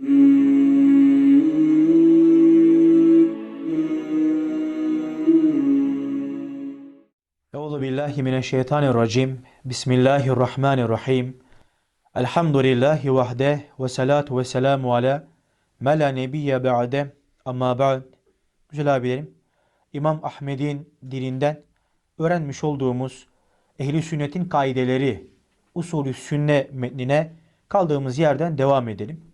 Euzu billahi mineşşeytanirracim. Bismillahirrahmanirrahim. Elhamdülillahi vahde ve salatu ve selamu ala me la nebiyye ba'de. Amma ba'd. Güzel abilerim. İmam Ahmed'in dilinden öğrenmiş olduğumuz ehli sünnetin kaideleri usulü sünne metnine kaldığımız yerden devam edelim.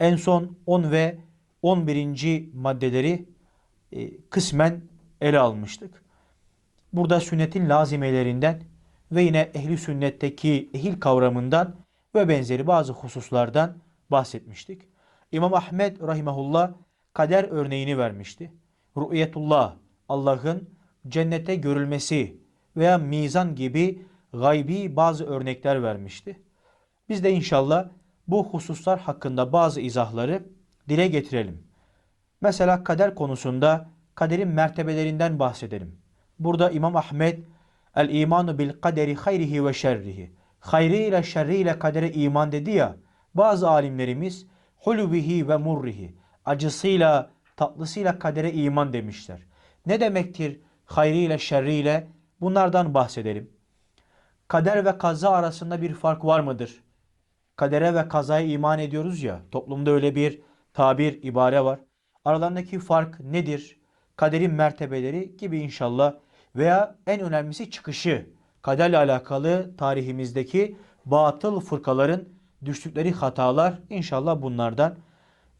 En son 10 ve 11. maddeleri e, kısmen ele almıştık. Burada sünnetin lazimelerinden ve yine ehli sünnetteki ehil kavramından ve benzeri bazı hususlardan bahsetmiştik. İmam Ahmed rahimahullah kader örneğini vermişti. Ru'yetullah, Allah'ın cennete görülmesi veya mizan gibi gaybi bazı örnekler vermişti. Biz de inşallah bu hususlar hakkında bazı izahları dile getirelim. Mesela kader konusunda kaderin mertebelerinden bahsedelim. Burada İmam Ahmed el imanu bil kaderi hayrihi ve şerrihi. Hayrıyla şerriyle kadere iman dedi ya. Bazı alimlerimiz hulubihi ve murrihi. Acısıyla tatlısıyla kadere iman demişler. Ne demektir hayrıyla şerriyle? Bunlardan bahsedelim. Kader ve kaza arasında bir fark var mıdır? Kadere ve kazaya iman ediyoruz ya. Toplumda öyle bir tabir, ibare var. Aralarındaki fark nedir? Kaderin mertebeleri gibi inşallah veya en önemlisi çıkışı. Kaderle alakalı tarihimizdeki batıl fırkaların düştükleri hatalar inşallah bunlardan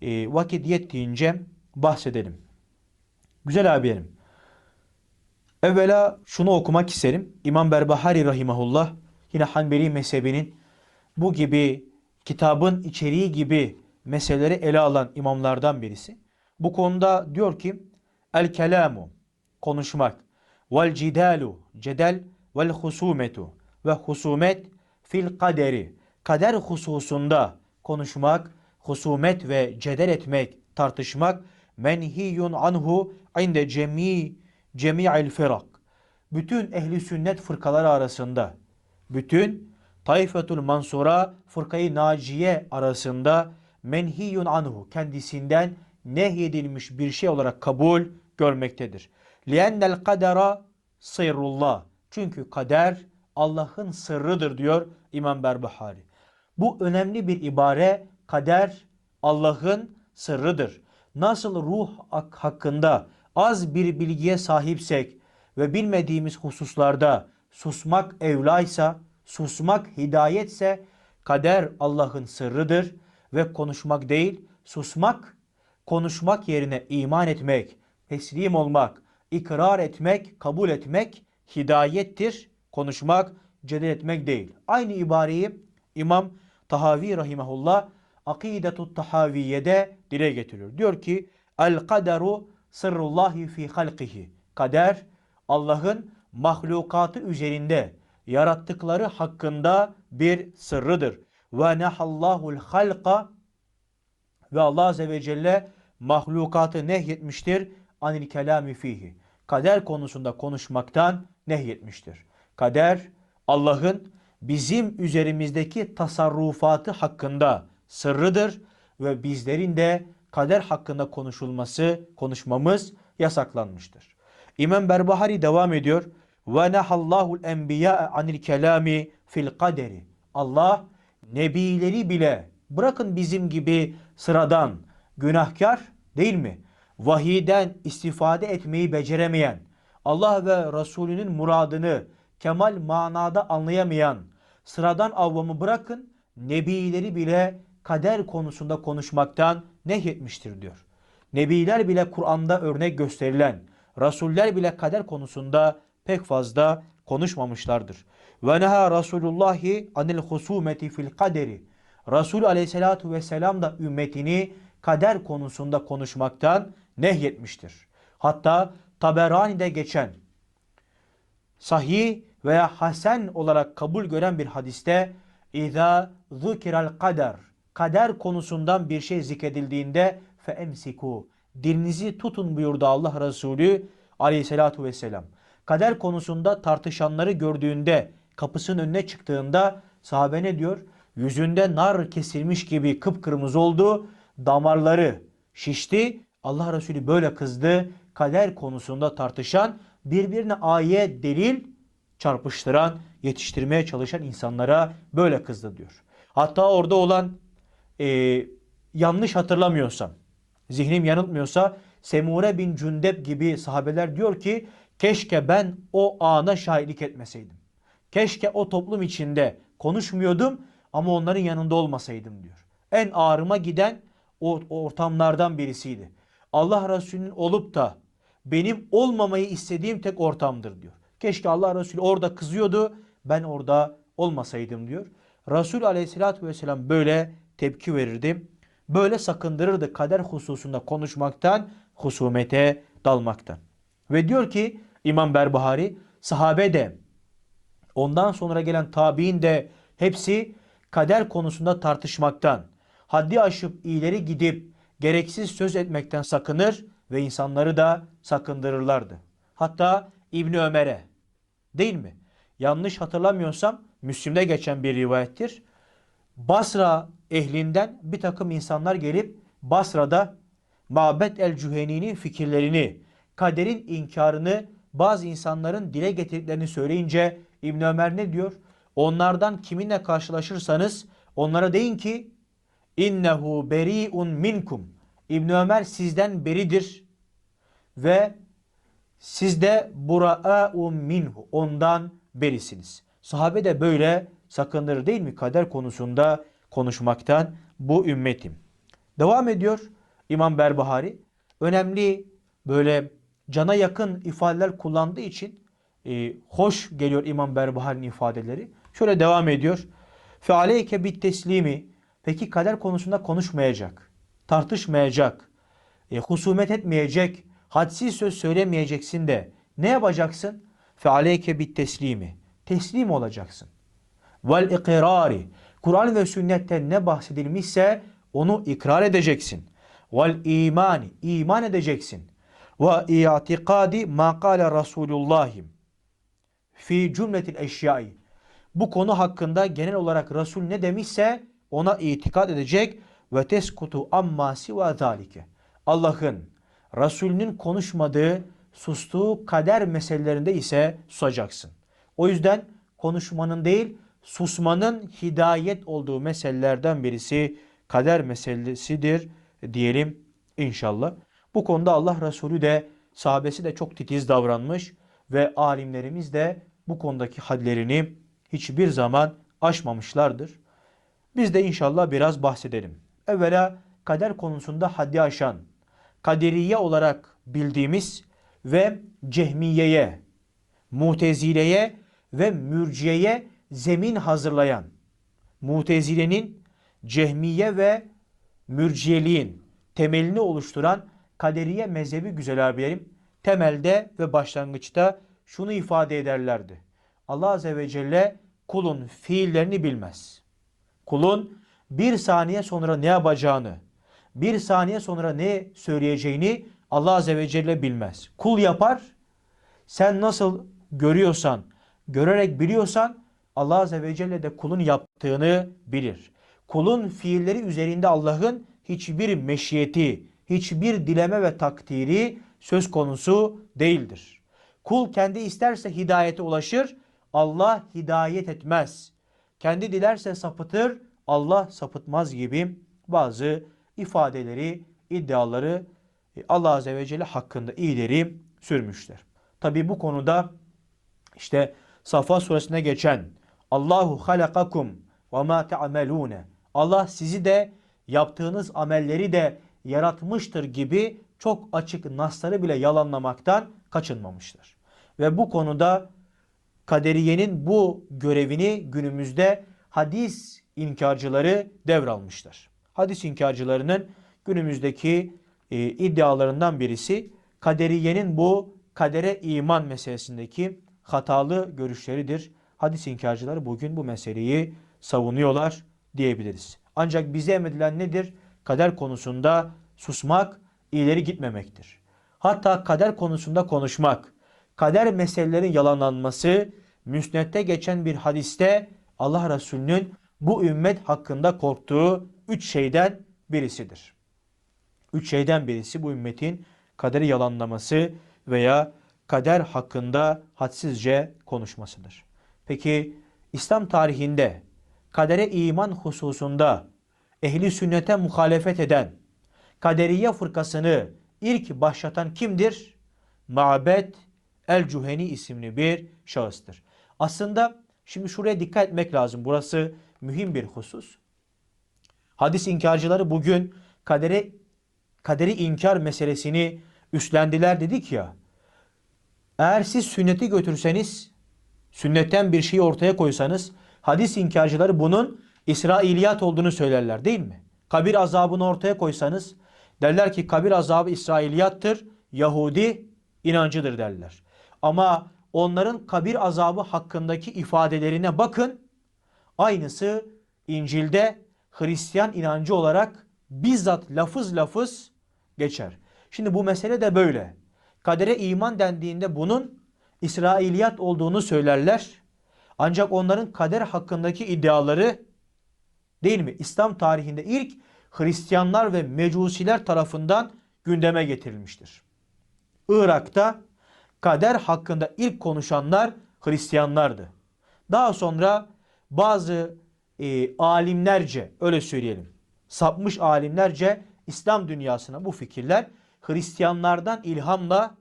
e, vakit yettiğince bahsedelim. Güzel abilerim. Evvela şunu okumak isterim. İmam Berbahari Rahimahullah yine Hanbeli mezhebinin bu gibi kitabın içeriği gibi meseleleri ele alan imamlardan birisi. Bu konuda diyor ki el kelamu konuşmak vel cidalu cedel vel husumetu ve husumet fil kaderi kader hususunda konuşmak, husumet ve cedel etmek, tartışmak menhiyun anhu inde cemi cemi'il firak. Bütün ehli sünnet fırkaları arasında, bütün Taifetul Mansura fırkayı Naciye arasında menhiyun anhu kendisinden nehyedilmiş bir şey olarak kabul görmektedir. Liennel kadera sırrullah. Çünkü kader Allah'ın sırrıdır diyor İmam Berbahari. Bu önemli bir ibare. Kader Allah'ın sırrıdır. Nasıl ruh hakkında az bir bilgiye sahipsek ve bilmediğimiz hususlarda susmak evlaysa, susmak hidayetse kader Allah'ın sırrıdır ve konuşmak değil, susmak, konuşmak yerine iman etmek, teslim olmak, ikrar etmek, kabul etmek hidayettir. Konuşmak, cedel etmek değil. Aynı ibareyi İmam Tahavi rahimahullah Akidetut Tahaviye'de dile getiriyor. Diyor ki El kaderu sırrullahi fi halkihi. Kader Allah'ın mahlukatı üzerinde yarattıkları hakkında bir sırrıdır. Ve nehallahul halqa ve Allah Azze ve Celle mahlukatı nehyetmiştir. Anil kelami fihi. Kader konusunda konuşmaktan nehyetmiştir. Kader Allah'ın bizim üzerimizdeki tasarrufatı hakkında sırrıdır ve bizlerin de kader hakkında konuşulması, konuşmamız yasaklanmıştır. İmam Berbahari devam ediyor. Ve nehallahul enbiya anil kelami fil kaderi. Allah nebileri bile bırakın bizim gibi sıradan günahkar değil mi? Vahiden istifade etmeyi beceremeyen, Allah ve Resulünün muradını kemal manada anlayamayan sıradan avvamı bırakın nebileri bile kader konusunda konuşmaktan nehyetmiştir diyor. Nebiler bile Kur'an'da örnek gösterilen, Rasuller bile kader konusunda pek fazla konuşmamışlardır. Ve neha Resulullahi anil husumeti fil kaderi. Resul aleyhissalatu vesselam da ümmetini kader konusunda konuşmaktan nehyetmiştir. Hatta Taberani'de geçen sahih veya hasen olarak kabul gören bir hadiste İza zukiral kader kader konusundan bir şey zikredildiğinde fe emsiku dilinizi tutun buyurdu Allah Resulü aleyhissalatu vesselam. Kader konusunda tartışanları gördüğünde kapısının önüne çıktığında sahabe ne diyor? Yüzünde nar kesilmiş gibi kıpkırmızı oldu. damarları şişti. Allah Resulü böyle kızdı. Kader konusunda tartışan, birbirine ayet, delil çarpıştıran, yetiştirmeye çalışan insanlara böyle kızdı diyor. Hatta orada olan e, yanlış hatırlamıyorsam, zihnim yanıltmıyorsa Semure bin Cündep gibi sahabeler diyor ki keşke ben o ana şahitlik etmeseydim. Keşke o toplum içinde konuşmuyordum ama onların yanında olmasaydım diyor. En ağrıma giden o ortamlardan birisiydi. Allah Resulü'nün olup da benim olmamayı istediğim tek ortamdır diyor. Keşke Allah Resulü orada kızıyordu ben orada olmasaydım diyor. Resul aleyhissalatü vesselam böyle tepki verirdi. Böyle sakındırırdı kader hususunda konuşmaktan, husumete dalmaktan. Ve diyor ki İmam Berbahari sahabe de ondan sonra gelen tabi'in de hepsi kader konusunda tartışmaktan, haddi aşıp ileri gidip gereksiz söz etmekten sakınır ve insanları da sakındırırlardı. Hatta İbni Ömer'e değil mi? Yanlış hatırlamıyorsam Müslim'de geçen bir rivayettir. Basra ehlinden bir takım insanlar gelip Basra'da Mabet el-Cüheni'nin fikirlerini, kaderin inkarını bazı insanların dile getirdiklerini söyleyince İbn Ömer ne diyor? Onlardan kiminle karşılaşırsanız onlara deyin ki innehu beriun minkum. İbn Ömer sizden beridir ve siz de bura'u minhu. Ondan berisiniz. Sahabe de böyle sakındırır değil mi? Kader konusunda konuşmaktan bu ümmetim. Devam ediyor İmam Berbahari. Önemli böyle cana yakın ifadeler kullandığı için e, hoş geliyor İmam Berbahari'nin ifadeleri. Şöyle devam ediyor. Fe aleyke bit teslimi. Peki kader konusunda konuşmayacak, tartışmayacak, e, husumet etmeyecek, hadsiz söz söylemeyeceksin de ne yapacaksın? Fe aleyke bit teslimi. Teslim olacaksın. Vel ikrari. Kur'an ve sünnette ne bahsedilmişse onu ikrar edeceksin. Vel imani. iman edeceksin. Ve i'tikadi ma kâle Resulullahim. Fi cümletil eşyai. Bu konu hakkında genel olarak Resul ne demişse ona itikad edecek ve teskutu amma siva zalike. Allah'ın Resulünün konuşmadığı, sustuğu kader meselelerinde ise susacaksın. O yüzden konuşmanın değil, susmanın hidayet olduğu meselelerden birisi kader meselesidir diyelim inşallah. Bu konuda Allah Resulü de sahabesi de çok titiz davranmış ve alimlerimiz de bu konudaki hadlerini hiçbir zaman aşmamışlardır. Biz de inşallah biraz bahsedelim. Evvela kader konusunda haddi aşan, kaderiye olarak bildiğimiz ve cehmiyeye, mutezileye ve mürciyeye zemin hazırlayan, mutezilenin, cehmiye ve mürciyeliğin temelini oluşturan kaderiye mezhebi güzel abilerim temelde ve başlangıçta şunu ifade ederlerdi. Allah Azze ve Celle kulun fiillerini bilmez. Kulun bir saniye sonra ne yapacağını, bir saniye sonra ne söyleyeceğini Allah Azze ve Celle bilmez. Kul yapar, sen nasıl görüyorsan, görerek biliyorsan Allah Azze ve Celle de kulun yaptığını bilir. Kulun fiilleri üzerinde Allah'ın hiçbir meşiyeti, hiçbir dileme ve takdiri söz konusu değildir. Kul kendi isterse hidayete ulaşır, Allah hidayet etmez. Kendi dilerse sapıtır, Allah sapıtmaz gibi bazı ifadeleri, iddiaları e, Allah Azze ve Celle hakkında iyileri sürmüşler. Tabi bu konuda işte Safa suresine geçen Allahu halakakum ve ma ta'melune Allah sizi de yaptığınız amelleri de yaratmıştır gibi çok açık nasları bile yalanlamaktan kaçınmamıştır. Ve bu konuda kaderiyenin bu görevini günümüzde hadis inkarcıları devralmışlar. Hadis inkarcılarının günümüzdeki e, iddialarından birisi kaderiyenin bu kadere iman meselesindeki hatalı görüşleridir. Hadis inkarcıları bugün bu meseleyi savunuyorlar diyebiliriz. Ancak bize emredilen nedir? Kader konusunda susmak, ileri gitmemektir. Hatta kader konusunda konuşmak, kader meselelerin yalanlanması, müsnette geçen bir hadiste Allah Resulü'nün bu ümmet hakkında korktuğu üç şeyden birisidir. Üç şeyden birisi bu ümmetin kaderi yalanlaması veya kader hakkında hadsizce konuşmasıdır. Peki İslam tarihinde kadere iman hususunda ehli sünnete muhalefet eden kaderiye fırkasını ilk başlatan kimdir? Ma'bed el-Cüheni isimli bir şahıstır. Aslında şimdi şuraya dikkat etmek lazım. Burası mühim bir husus. Hadis inkarcıları bugün kadere kaderi inkar meselesini üstlendiler dedik ya. Eğer siz sünneti götürseniz, sünnetten bir şeyi ortaya koysanız, hadis inkarcıları bunun İsrailiyat olduğunu söylerler değil mi? Kabir azabını ortaya koysanız, derler ki kabir azabı İsrailiyattır, Yahudi inancıdır derler. Ama onların kabir azabı hakkındaki ifadelerine bakın, aynısı İncil'de Hristiyan inancı olarak bizzat lafız lafız geçer. Şimdi bu mesele de böyle. Kadere iman dendiğinde bunun İsrailiyat olduğunu söylerler. Ancak onların kader hakkındaki iddiaları değil mi? İslam tarihinde ilk Hristiyanlar ve Mecusiler tarafından gündeme getirilmiştir. Irak'ta kader hakkında ilk konuşanlar Hristiyanlardı. Daha sonra bazı e, alimlerce öyle söyleyelim sapmış alimlerce İslam dünyasına bu fikirler Hristiyanlardan ilhamla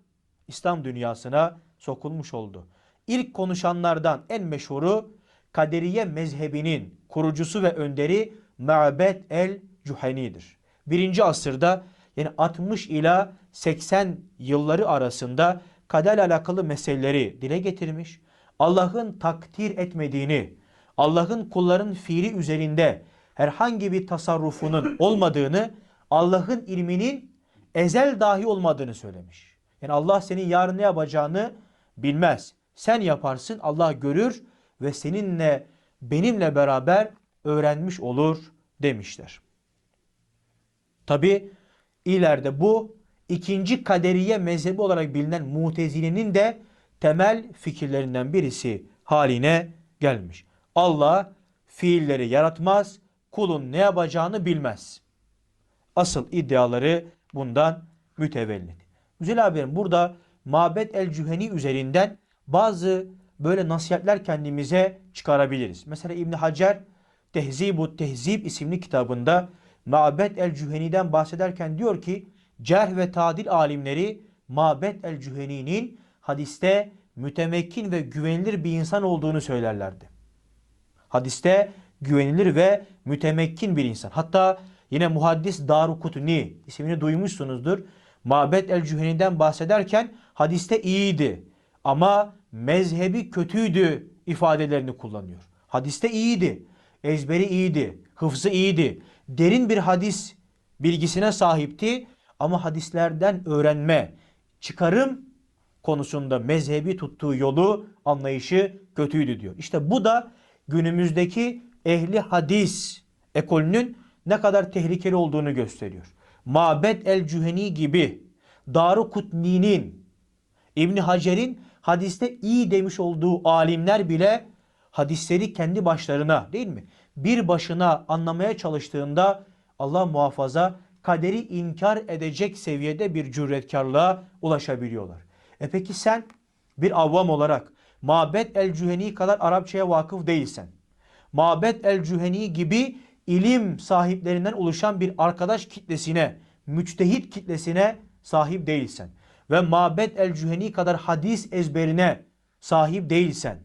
İslam dünyasına sokulmuş oldu. İlk konuşanlardan en meşhuru Kaderiye mezhebinin kurucusu ve önderi Ma'bed el-Cuheni'dir. Birinci asırda yani 60 ila 80 yılları arasında kaderle alakalı meseleleri dile getirmiş. Allah'ın takdir etmediğini, Allah'ın kulların fiili üzerinde herhangi bir tasarrufunun olmadığını, Allah'ın ilminin ezel dahi olmadığını söylemiş. Yani Allah senin yarın ne yapacağını bilmez. Sen yaparsın, Allah görür ve seninle benimle beraber öğrenmiş olur demişler. Tabi ileride bu ikinci kaderiye mezhebi olarak bilinen mutezilenin de temel fikirlerinden birisi haline gelmiş. Allah fiilleri yaratmaz, kulun ne yapacağını bilmez. Asıl iddiaları bundan mütevellit. Güzel haberim burada Mabet el-Cüheni üzerinden bazı böyle nasihatler kendimize çıkarabiliriz. Mesela İbn Hacer Tehzibu Tehzib isimli kitabında Mabet el-Cüheni'den bahsederken diyor ki cerh ve tadil alimleri Mabet el-Cüheni'nin hadiste mütemekkin ve güvenilir bir insan olduğunu söylerlerdi. Hadiste güvenilir ve mütemekkin bir insan. Hatta yine muhaddis Darukutni ismini duymuşsunuzdur. Mabet el-Cüheni'den bahsederken hadiste iyiydi ama mezhebi kötüydü ifadelerini kullanıyor. Hadiste iyiydi, ezberi iyiydi, hıfzı iyiydi, derin bir hadis bilgisine sahipti ama hadislerden öğrenme, çıkarım konusunda mezhebi tuttuğu yolu, anlayışı kötüydü diyor. İşte bu da günümüzdeki ehli hadis ekolünün ne kadar tehlikeli olduğunu gösteriyor. Mabed el-Cüheni gibi Daru Kutni'nin İbn Hacer'in hadiste iyi demiş olduğu alimler bile hadisleri kendi başlarına değil mi? Bir başına anlamaya çalıştığında Allah muhafaza kaderi inkar edecek seviyede bir cüretkarlığa ulaşabiliyorlar. E peki sen bir avvam olarak Mabed el-Cüheni kadar Arapçaya vakıf değilsen, Mabed el-Cüheni gibi ilim sahiplerinden oluşan bir arkadaş kitlesine, müçtehit kitlesine sahip değilsen ve Mabed el-Cüheni kadar hadis ezberine sahip değilsen,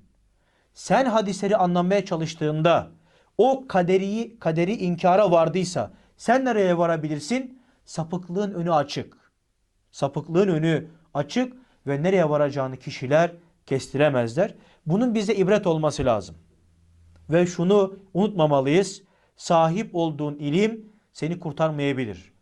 sen hadisleri anlamaya çalıştığında o kaderi, kaderi inkara vardıysa sen nereye varabilirsin? Sapıklığın önü açık. Sapıklığın önü açık ve nereye varacağını kişiler kestiremezler. Bunun bize ibret olması lazım. Ve şunu unutmamalıyız. Sahip olduğun ilim seni kurtarmayabilir.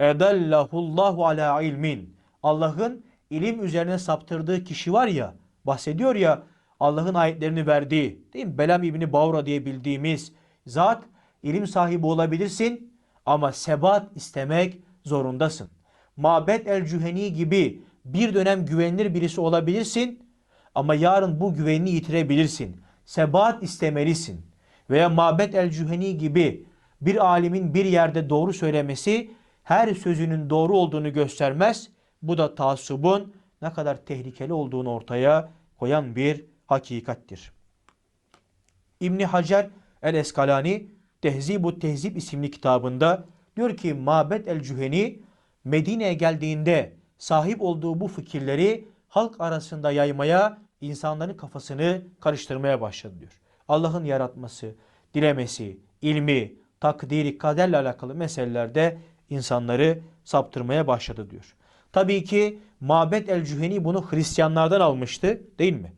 Edallahullahu ala ilmin. Allah'ın ilim üzerine saptırdığı kişi var ya, bahsediyor ya Allah'ın ayetlerini verdiği, değil mi? Belam İbni Bavra diye bildiğimiz zat ilim sahibi olabilirsin ama sebat istemek zorundasın. Mabet el-Cüheni gibi bir dönem güvenilir birisi olabilirsin ama yarın bu güvenini yitirebilirsin. Sebat istemelisin. Veya Mabet el-Cüheni gibi bir alimin bir yerde doğru söylemesi her sözünün doğru olduğunu göstermez. Bu da taassubun ne kadar tehlikeli olduğunu ortaya koyan bir hakikattir. İbni Hacer el-Eskalani Tehzibu Tehzib isimli kitabında diyor ki Mabet el-Cüheni Medine'ye geldiğinde sahip olduğu bu fikirleri halk arasında yaymaya, insanların kafasını karıştırmaya başladı diyor. Allah'ın yaratması, dilemesi, ilmi, takdiri, kaderle alakalı meselelerde insanları saptırmaya başladı diyor. Tabii ki Mabet el-Cüheni bunu Hristiyanlardan almıştı değil mi?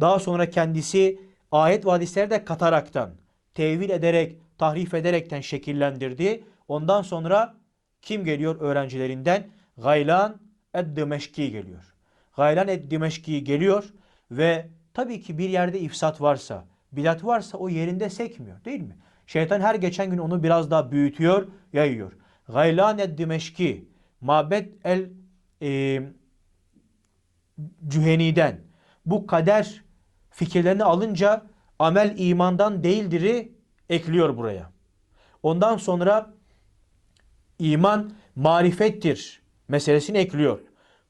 Daha sonra kendisi ayet ve de kataraktan, tevil ederek, tahrif ederekten şekillendirdi. Ondan sonra kim geliyor öğrencilerinden? Gaylan ed-Dimeşki geliyor. Gaylan ed-Dimeşki geliyor ve tabii ki bir yerde ifsat varsa, bidat varsa o yerinde sekmiyor değil mi? Şeytan her geçen gün onu biraz daha büyütüyor, yayıyor. Gaylan ed-Dimeşki, Mabed el e, Cüheni'den bu kader fikirlerini alınca amel imandan değildir'i ekliyor buraya. Ondan sonra iman marifettir meselesini ekliyor.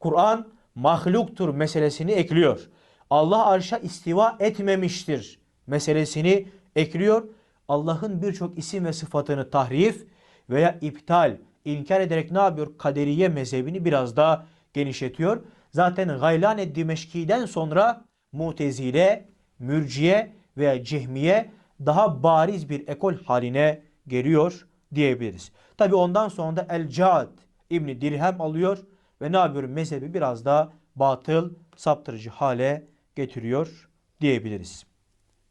Kur'an mahluktur meselesini ekliyor. Allah arşa istiva etmemiştir meselesini ekliyor. Allah'ın birçok isim ve sıfatını tahrif veya iptal, inkar ederek ne yapıyor? Kaderiye mezhebini biraz daha genişletiyor. Zaten Gaylan Dimeşki'den sonra Mutezile, Mürciye veya Cehmiye daha bariz bir ekol haline geliyor diyebiliriz. Tabi ondan sonra da El Cad İbni Dirhem alıyor ve ne yapıyor? Mezhebi biraz daha batıl, saptırıcı hale getiriyor diyebiliriz.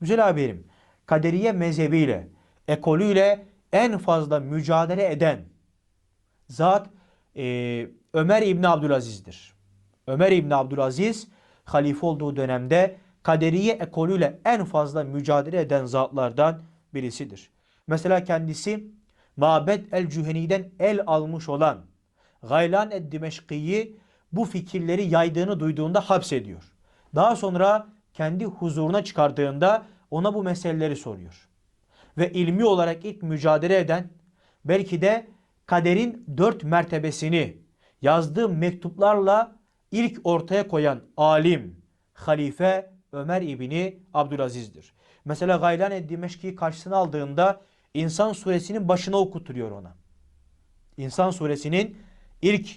Güzel haberim. Kaderiye mezhebiyle, ekolüyle en fazla mücadele eden zat e, Ömer İbni Abdülaziz'dir. Ömer İbni Abdülaziz halife olduğu dönemde kaderiye ekolüyle en fazla mücadele eden zatlardan birisidir. Mesela kendisi Mabed el-Cüheni'den el almış olan Gaylan el-Dimeşki'yi bu fikirleri yaydığını duyduğunda hapsediyor. Daha sonra kendi huzuruna çıkardığında ona bu meseleleri soruyor. Ve ilmi olarak ilk mücadele eden belki de kaderin dört mertebesini yazdığı mektuplarla ilk ortaya koyan alim, halife Ömer İbni Abdülaziz'dir. Mesela Gaylan Dimeşki'yi karşısına aldığında İnsan suresinin başına okuturuyor ona. İnsan suresinin ilk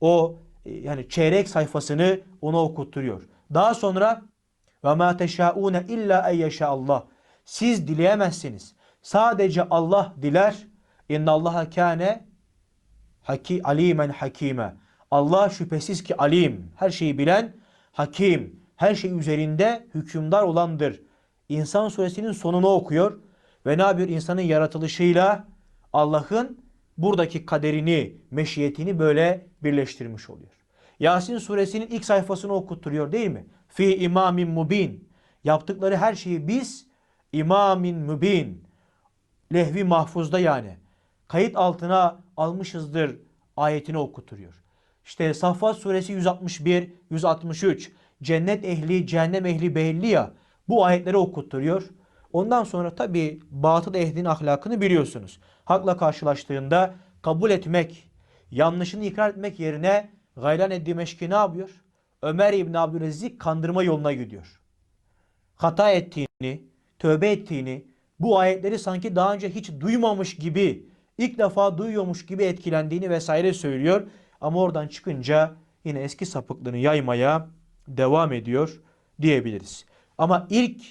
o yani çeyrek sayfasını ona okutturuyor. Daha sonra ve ma teşaune illa en Allah. Siz dileyemezsiniz. Sadece Allah diler. İnna Allaha kâne haki alimen hakime. Allah şüphesiz ki alim, her şeyi bilen, hakim, her şey üzerinde hükümdar olandır. İnsan suresinin sonunu okuyor ve ne yapıyor? İnsanın yaratılışıyla Allah'ın buradaki kaderini, meşiyetini böyle birleştirmiş oluyor. Yasin suresinin ilk sayfasını okutturuyor değil mi? Fi imamin mubin. Yaptıkları her şeyi biz imamin mubin. Lehvi mahfuzda yani. Kayıt altına almışızdır ayetini okuturuyor. İşte Saffat suresi 161, 163. Cennet ehli, cehennem ehli belli ya. Bu ayetleri okutturuyor. Ondan sonra tabi batıl ehlin ahlakını biliyorsunuz. Hakla karşılaştığında kabul etmek, yanlışını ikrar etmek yerine Gaylan Dimeşki ne yapıyor? Ömer İbni Abdülaziz'i kandırma yoluna gidiyor. Hata ettiğini, tövbe ettiğini, bu ayetleri sanki daha önce hiç duymamış gibi, ilk defa duyuyormuş gibi etkilendiğini vesaire söylüyor. Ama oradan çıkınca yine eski sapıklığını yaymaya devam ediyor diyebiliriz. Ama ilk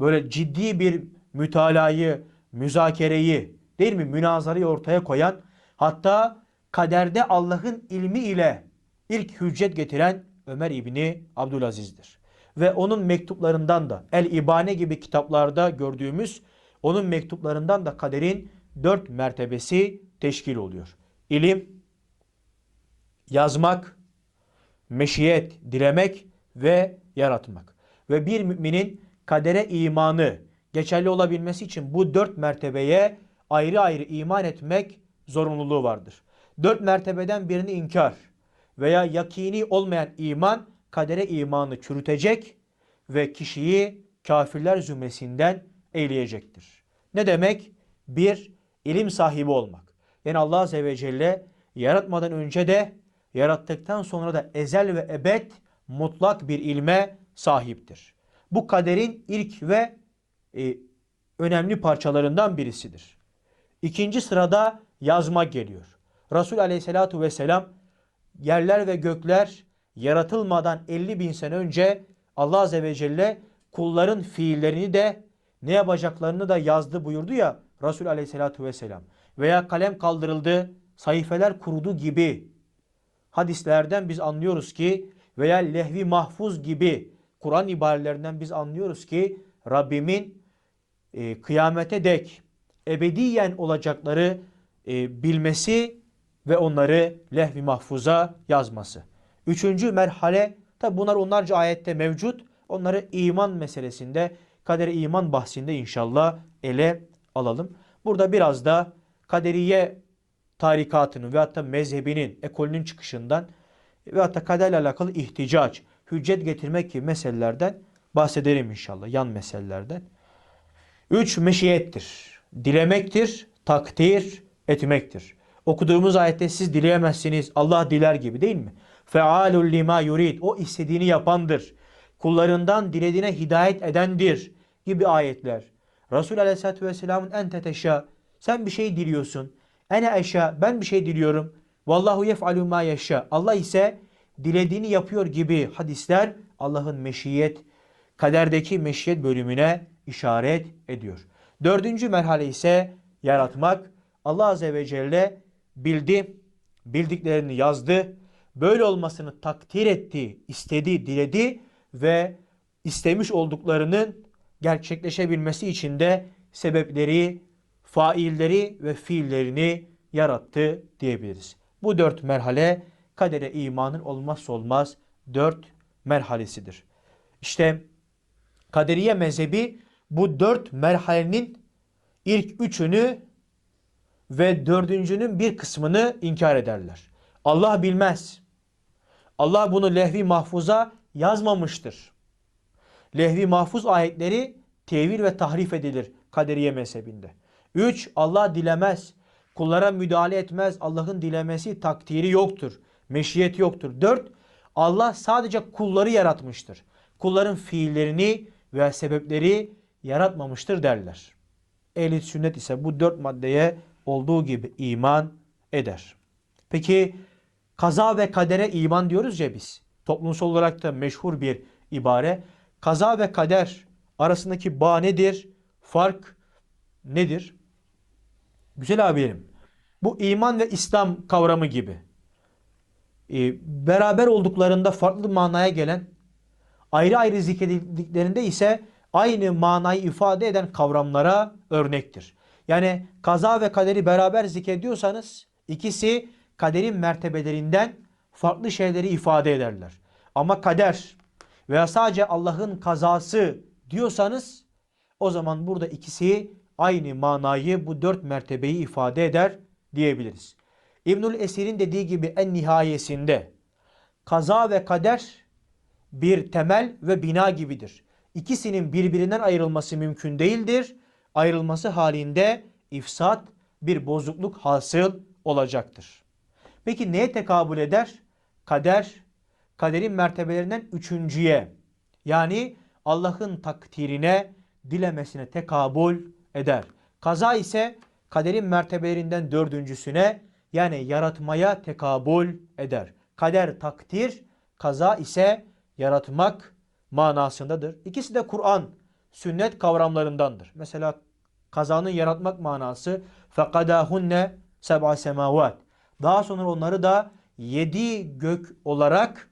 böyle ciddi bir mütalayı, müzakereyi değil mi münazarayı ortaya koyan hatta kaderde Allah'ın ilmi ile ilk hüccet getiren Ömer İbni Abdülaziz'dir. Ve onun mektuplarından da El İbane gibi kitaplarda gördüğümüz onun mektuplarından da kaderin dört mertebesi teşkil oluyor. İlim, yazmak, meşiyet, dilemek ve yaratmak. Ve bir müminin kadere imanı geçerli olabilmesi için bu dört mertebeye ayrı ayrı iman etmek zorunluluğu vardır. Dört mertebeden birini inkar veya yakini olmayan iman kadere imanı çürütecek ve kişiyi kafirler zümresinden eyleyecektir. Ne demek? Bir, ilim sahibi olmak. Yani Allah Azze ve Celle yaratmadan önce de yarattıktan sonra da ezel ve ebed mutlak bir ilme sahiptir. Bu kaderin ilk ve e, önemli parçalarından birisidir. İkinci sırada yazma geliyor. Resul aleyhissalatu vesselam yerler ve gökler yaratılmadan 50 bin sene önce Allah azze ve celle kulların fiillerini de ne yapacaklarını da yazdı buyurdu ya Resul aleyhissalatu vesselam. Veya kalem kaldırıldı, sayfeler kurudu gibi hadislerden biz anlıyoruz ki veya lehvi mahfuz gibi Kur'an ibarelerinden biz anlıyoruz ki Rabbimin e, kıyamete dek ebediyen olacakları e, bilmesi ve onları lehvi mahfuza yazması. Üçüncü merhale tabi bunlar onlarca ayette mevcut. Onları iman meselesinde kaderi iman bahsinde inşallah ele alalım. Burada biraz da kaderiye tarikatının ve hatta mezhebinin, ekolünün çıkışından ve hatta kaderle alakalı ihticac, hüccet getirmek gibi meselelerden bahsederim inşallah. Yan meselelerden. Üç meşiyettir. Dilemektir, takdir etmektir. Okuduğumuz ayette siz dileyemezsiniz. Allah diler gibi değil mi? Fealul lima yurid. O istediğini yapandır. Kullarından dilediğine hidayet edendir gibi ayetler. Resul Aleyhisselatü Vesselam'ın en teteşa. Sen bir şey diliyorsun. Ene eşya. Ben bir şey diliyorum. Vallahu yef'alu ma yeşşa. Allah ise dilediğini yapıyor gibi hadisler Allah'ın meşiyet, kaderdeki meşiyet bölümüne işaret ediyor. Dördüncü merhale ise yaratmak. Allah Azze ve Celle bildi, bildiklerini yazdı. Böyle olmasını takdir etti, istedi, diledi ve istemiş olduklarının gerçekleşebilmesi için de sebepleri, failleri ve fiillerini yarattı diyebiliriz. Bu dört merhale kadere imanın olmazsa olmaz dört merhalesidir. İşte kaderiye mezhebi bu dört merhalenin ilk üçünü ve dördüncünün bir kısmını inkar ederler. Allah bilmez. Allah bunu lehvi mahfuza yazmamıştır. Lehvi mahfuz ayetleri tevil ve tahrif edilir kaderiye mezhebinde. 3. Allah dilemez. Kullara müdahale etmez. Allah'ın dilemesi takdiri yoktur. Meşiyet yoktur. 4. Allah sadece kulları yaratmıştır. Kulların fiillerini veya sebepleri yaratmamıştır derler. Ehl-i sünnet ise bu dört maddeye olduğu gibi iman eder. Peki kaza ve kadere iman diyoruz ya biz. Toplumsal olarak da meşhur bir ibare. Kaza ve kader arasındaki bağ nedir? Fark nedir? Güzel abilerim. Bu iman ve İslam kavramı gibi. Ee, beraber olduklarında farklı manaya gelen, ayrı ayrı zikredildiklerinde ise aynı manayı ifade eden kavramlara örnektir. Yani kaza ve kaderi beraber zikrediyorsanız ikisi kaderin mertebelerinden farklı şeyleri ifade ederler. Ama kader veya sadece Allah'ın kazası diyorsanız o zaman burada ikisi aynı manayı bu dört mertebeyi ifade eder diyebiliriz. İbnül Esir'in dediği gibi en nihayesinde kaza ve kader bir temel ve bina gibidir. İkisinin birbirinden ayrılması mümkün değildir. Ayrılması halinde ifsat bir bozukluk hasıl olacaktır. Peki neye tekabül eder? Kader, kaderin mertebelerinden üçüncüye yani Allah'ın takdirine, dilemesine tekabül eder. Kaza ise kaderin mertebelerinden dördüncüsüne yani yaratmaya tekabül eder. Kader takdir, kaza ise yaratmak manasındadır. İkisi de Kur'an, sünnet kavramlarındandır. Mesela kazanın yaratmak manası fekadahunne seb'a semavat. Daha sonra onları da yedi gök olarak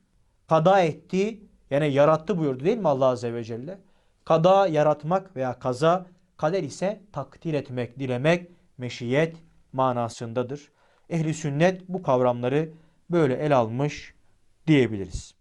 kada etti. Yani yarattı buyurdu değil mi Allah Azze ve Celle? Kada yaratmak veya kaza, kader ise takdir etmek, dilemek, meşiyet manasındadır. Ehli sünnet bu kavramları böyle el almış diyebiliriz.